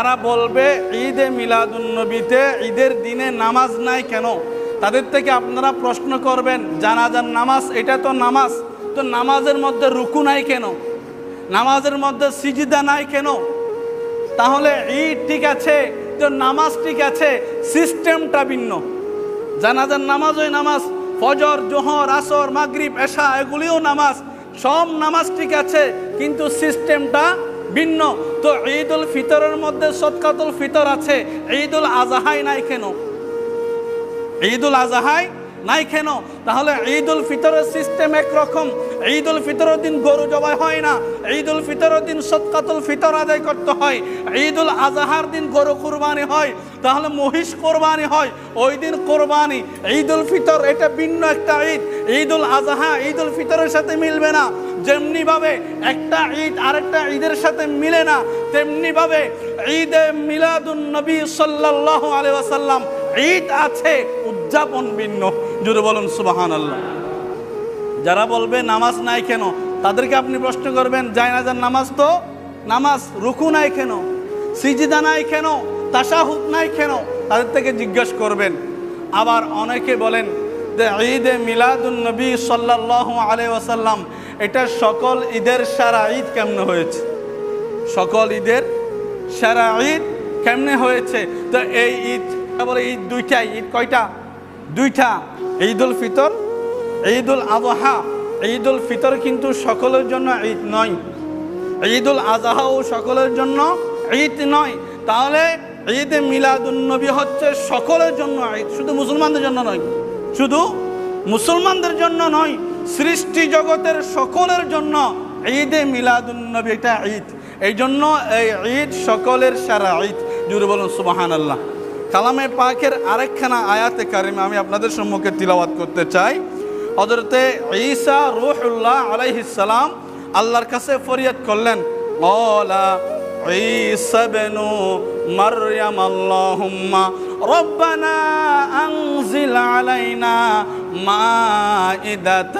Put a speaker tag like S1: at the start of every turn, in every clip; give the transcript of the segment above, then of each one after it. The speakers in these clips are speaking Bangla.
S1: তারা বলবে, ঈদে মিলাদুন্নবীতে ঈদের দিনে নামাজ নাই কেন? তাদের থেকে আপনারা প্রশ্ন করবেন, জানাজার নামাজ, এটা তো নামাজ, তো নামাজের মধ্যে রুকু নাই কেন? নামাজের মধ্যে সিজিদা নাই কেন? তাহলে ঈদ ঠিক আছে, তো নামাজ ঠিক আছে, সিস্টেমটা ভিন্ন। জানাজার নামাজ ওই নামাজ, ফজর, জোহর, আসর, মাগরিব, এশা, এগুলিও নামাজ, সব নামাজ ঠিক আছে, কিন্তু সিস্টেমটা ভিন্ন। তো ঈদ উল ফিতরের মধ্যে সৎকাতুল ফিতর আছে। ঈদ উল আজহাই নাই কেন? ঈদ উল আজহাই নাই কেন? তাহলে ঈদ উল ফিতরের সিস্টেম একরকম। ঈদ উল ফিতরের দিন গরু জবাই হয় না। ঈদ উল ফিতরের দিন সৎকাতুল ফিতর আদায় করতে হয়। ঈদ উল আজহার দিন গরু কুরবানি হয়। তাহলে মহিষ কোরবানি হয়। ওই দিন কোরবানি। ঈদ উল ফিতর, এটা ভিন্ন একটা ঈদ। ঈদ উল আজহা ঈদ উল ফিতরের সাথে মিলবে না। যেমনি ভাবে একটা ঈদ আরেকটা ঈদের সাথে মিলে না তেমনি ভাবে ঈদে মিলাদুন নবী সাল্লাল্লাহু আলাইহি ওয়াসাল্লাম ঈদ আছে, উদযাপন ভিন্ন। জুড়ে বলুন সুবাহান আল্লাহ যারা বলবে নামাজ নাই কেন, তাদেরকে আপনি প্রশ্ন করবেন, জায়নাজার নামাজ তো নামাজ, রুকু নাই কেন, সিজিদা নাই কেন? তাসাহুদ নাই কেন? তাদের থেকে জিজ্ঞেস করবেন। আবার অনেকে বলেন যে ঈদে মিলাদুন নবী সাল্লাল্লাহু আলাইহি ওয়াসাল্লাম, এটা সকল ঈদের সারা ঈদ কেমনে হয়েছে? সকল ঈদের সারা ঈদ কেমনে হয়েছে? তো এই ঈদ বলে ঈদ দুইটা, ঈদ কয়টা? দুইটা ঈদ উল ফিতর ঈদ উল আবহা ঈদ উল ফিতর কিন্তু সকলের জন্য ঈদ নয়। ঈদ উল আজহাও সকলের জন্য ঈদ নয়। তাহলে ঈদে মিলাদুন্নবী হচ্ছে সকলের জন্য ঈদ, শুধু মুসলমানদের জন্য নয়, শুধু মুসলমানদের জন্য নয়, সৃষ্টি জগতের সকলের জন্য ঈদে মিলাদুন্নবী এটা ঈদ। এই জন্য এই ঈদ সকলের সারা ঈদ। জুড়ে বলুন সুবাহান আল্লাহ কালামে পাকের আরেকখানা আয়াতে কারিমে আমি আপনাদের সম্মুখে তিলাবাত করতে চাই। হজরতে ঈসা রুহুল্লাহ আলাইহিসালাম আল্লাহর কাছে ফরিয়াদ করলেন ওলা ঈসা বেনু مريم اللهم ربنا أنزل علينا مائدة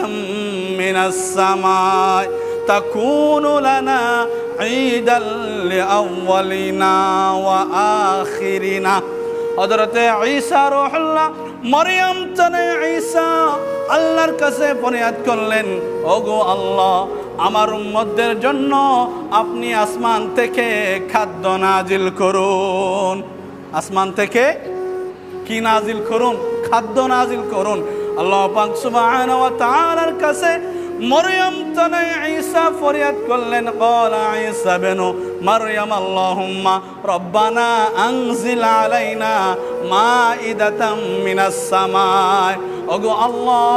S1: من السماء تكون لنا عيدا لأولنا وآخرنا হজরতে ঈসা রুহুল্লাহ মরিয়ম তনে ঈসা আল্লাহর কাছে ফরিয়াদ করলেন ওগো আল্লাহ আমার উম্মতদের জন্য আপনি আসমান থেকে খাদ্য নাজিল করুন। আসমান থেকে কি নাজিল করুন? খাদ্য নাজিল করুন। আল্লাহ পাক সুবহানাহু ওয়া কাছে মরিয়ম তনে ঈসা ফরিয়াদ করলেন, ক্বালা ঈসা বিনু মারইয়াম, আল্লাহুম্মা রব্বানা আনজিল আলাইনা ওগো আল্লাহ,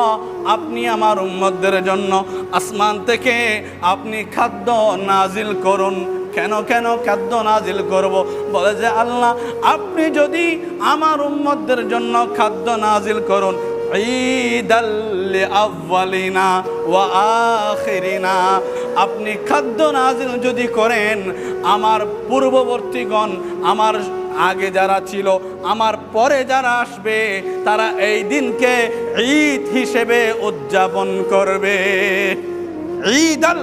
S1: আপনি আমার উম্মতদের জন্য আসমান থেকে আপনি খাদ্য নাজিল করুন। কেন কেন খাদ্য নাজিল করব? বলে যে আল্লাহ, আপনি যদি আমার উম্মতদের জন্য খাদ্য নাজিল করুন ওয়া আপনি খাদ্য নাজিল যদি করেন, আমার পূর্ববর্তীগণ, আমার আগে যারা ছিল, আমার পরে যারা আসবে, তারা এই দিনকে ঈদ হিসেবে উদযাপন করবে। ঈদ আল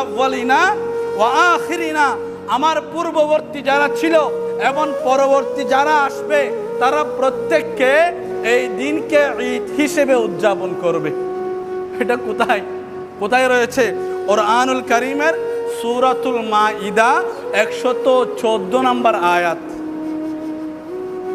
S1: আউ্বালিনা আমার পূর্ববর্তী যারা ছিল, এবং পরবর্তী যারা আসবে, তারা প্রত্যেককে এই দিনকে ঈদ হিসেবে উদযাপন করবে। এটা কোথায়? কোথায় রয়েছে? ওর আনুল করিমের সুরাতুল মা ইদা একশত চোদ্দ নম্বর আয়াত।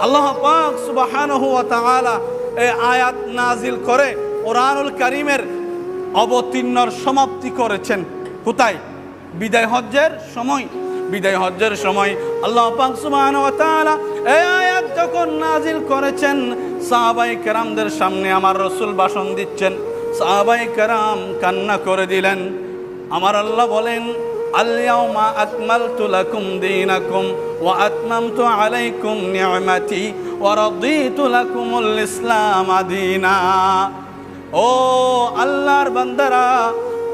S1: আল্লাহ পাক তাআলা এই আয়াত নাজিল করে কোরআনুল কারীমের অবতীর্ণর সমাপ্তি করেছেন। কোথায়? বিদায় হজ্জের সময়। বিদায় হজ্জের সময় আল্লাহ পাক তাআলা এই আয়াত যখন নাজিল করেছেন সাহাবাই কেরামদের সামনে আমার রসুল ভাষণ দিচ্ছেন। সাহাবাই কেরাম কান্না করে দিলেন। আমার আল্লাহ বলেন اليوم أكملت لكم دينكم وأتممت عليكم نعمتي ورضيت لكم الإسلام دينا ও আল্লাহর বান্দারা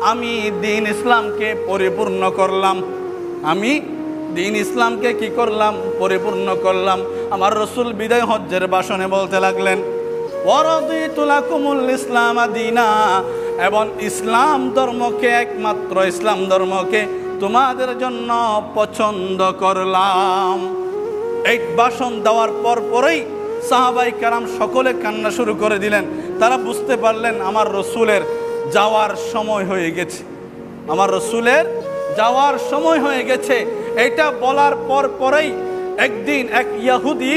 S1: আমি দিন ইসলামকে পরিপূর্ণ করলাম আমি দিন ইসলামকে কি করলাম পরিপূর্ণ করলাম আমার রসুল বিদায় হজ্জের বাসনে বলতে লাগলেন ওয়ারদিতুলাকুমুল ইসলাম দিনা এবং ইসলাম ধর্মকে একমাত্র ইসলাম ধর্মকে তোমাদের জন্য পছন্দ করলাম। এই বাসন দেওয়ার পর পরেই সাহাবাই কারাম সকলে কান্না শুরু করে দিলেন। তারা বুঝতে পারলেন আমার রসুলের যাওয়ার সময় হয়ে গেছে। আমার রসুলের যাওয়ার সময় হয়ে গেছে। এটা বলার পর পরেই একদিন এক ইয়াহুদি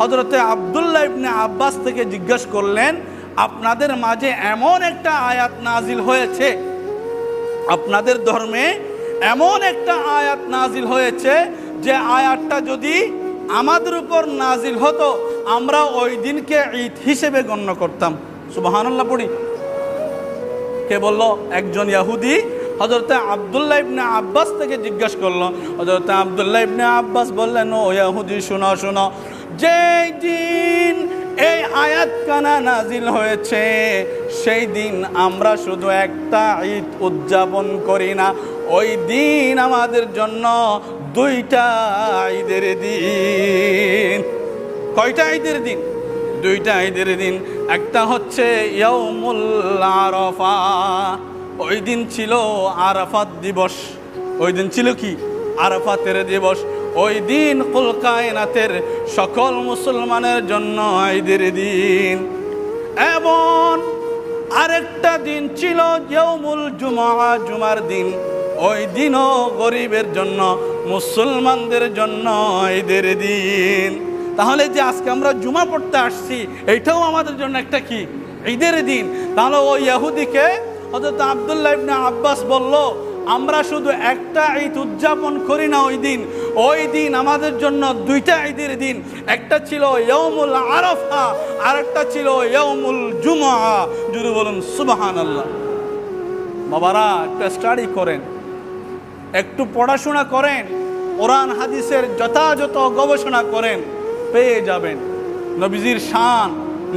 S1: হজরতে আবদুল্লাহ ইবনে আব্বাস থেকে জিজ্ঞেস করলেন, আপনাদের মাঝে এমন একটা আয়াত নাজিল হয়েছে? আপনাদের ধর্মে এমন একটা আয়াত নাজিল হয়েছে যে আয়াতটা যদি আমাদের উপর নাজিল হতো, আমরা ওই দিনকে ঈদ হিসেবে গণ্য করতাম। সুবাহান্লাহ পড়ি। কে বলল? একজন ইয়াহুদি হজরতে আবদুল্লাহ ইবনে আব্বাস থেকে জিজ্ঞেস করল। হজরতে আবদুল্লাহ ইবনে আব্বাস বললেন, ও ইয়াহুদি, শোনো শোনো, যেই দিন এই আয়াত কানা নাজিল হয়েছে। সেই দিন আমরা শুধু একটা ঈদ উদযাপন করি না, ওই দিন আমাদের জন্য দুইটা ঈদের দিন। কয়টা ঈদের দিন? দুইটা ঈদের দিন। একটা হচ্ছে ইয়াউমুল আরাফা। ওই দিন ছিল আরাফাত দিবস। ওই দিন ছিল কি? আরাফাতের দিবস। ওই দিন কুলকায়নাতের সকল মুসলমানের জন্য ঈদের দিন। এবং আরেকটা দিন ছিল ইয়ৌমুল জুমা জুমার দিন। ওই দিনও গরিবের জন্য, মুসলমানদের জন্য ঈদের দিন। তাহলে যে আজকে আমরা জুমা পড়তে আসছি, এইটাও আমাদের জন্য একটা কি? ঈদের দিন। তাহলে ওই ইয়াহুদিকে হজরত আবদুল্লাহ ইবনে আব্বাস বলল আমরা শুধু একটা ঈদ উদযাপন করি না ওই দিন। ওই দিন আমাদের জন্য দুইটা ঈদের দিন। একটা ছিল ইয়ৌমুল আরফা আর একটা ছিল ইয়ৌমুল জুমা যদি বলুন সুবাহান আল্লাহ বাবারা, একটা স্টাডি করেন। একটু পড়াশোনা করেন। কোরআন, হাদিসের যথাযথ গবেষণা করেন। পেয়ে যাবেন। নবীজির শান,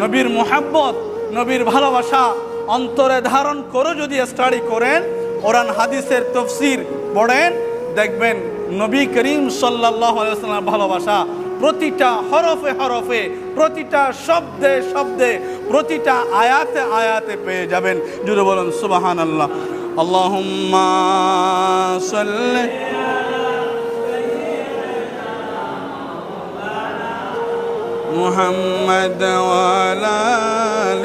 S1: নবীর মোহাব্বত, নবীর ভালোবাসা অন্তরে ধারণ করে যদি স্টাডি করেন কোরআন হাদিসের তফসির পড়েন দেখবেন নবী করিম সাল্লাহ সাল্লাম ভালোবাসা প্রতিটা হরফে হরফে প্রতিটা শব্দে শব্দে প্রতিটা আয়াতে আয়াতে পেয়ে যাবেন জুড়ে বলুন সুবাহান আল্লাহ আল্লাহুম্মা সাল্লি محمد وعلى آل